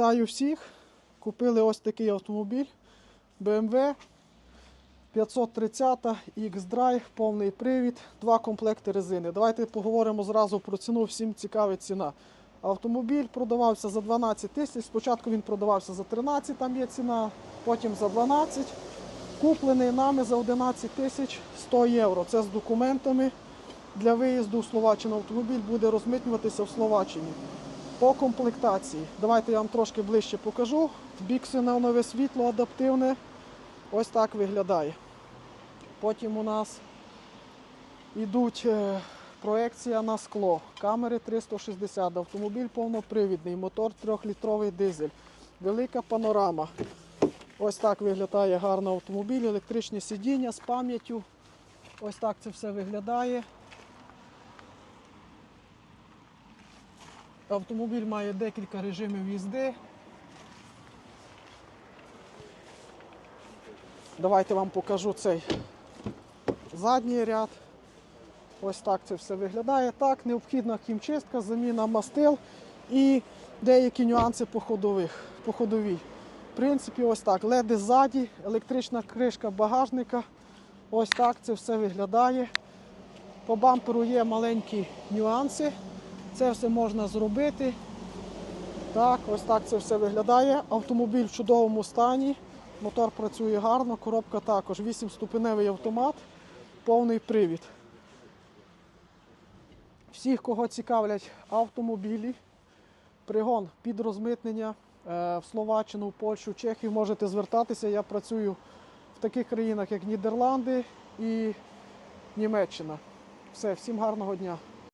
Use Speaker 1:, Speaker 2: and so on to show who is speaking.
Speaker 1: Вітаю всіх. Купили ось такий автомобіль BMW 530 X-Drive, повний привід, два комплекти резини. Давайте поговоримо зразу про ціну. Всім цікавить ціна. Автомобіль продавався за 12 тисяч. Спочатку він продавався за 13, там є ціна, потім за 12. Куплений нами за 11 тисяч 100 євро. Це з документами. Для виїзду в Словаччину автомобіль буде розмитнюватися в Словаччині. По комплектації. Давайте я вам трошки ближче покажу. Біксенонове світло адаптивне. Ось так виглядає. Потім у нас йдуть е, проекція на скло, камери 360, автомобіль повнопривідний, мотор 3-літровий дизель, велика панорама. Ось так виглядає гарно автомобіль, електричні сидіння з пам'яттю. Ось так це все виглядає. Автомобіль має декілька режимів їзди. Давайте вам покажу цей задній ряд. Ось так це все виглядає. Так, необхідна хімчистка, заміна мастил і деякі нюанси по, ходових, по ходовій. В принципі, ось так. Леди ззаді, електрична кришка багажника. Ось так це все виглядає. По бамперу є маленькі нюанси. Це все можна зробити. Так, ось так це все виглядає. Автомобіль в чудовому стані. Мотор працює гарно, коробка також. 8-ступеневий автомат, повний привід. Всіх, кого цікавлять автомобілі, пригон під розмитнення е, в Словаччину, в Польщу, Чехію можете звертатися. Я працюю в таких країнах, як Нідерланди і Німеччина. Все, всім гарного дня.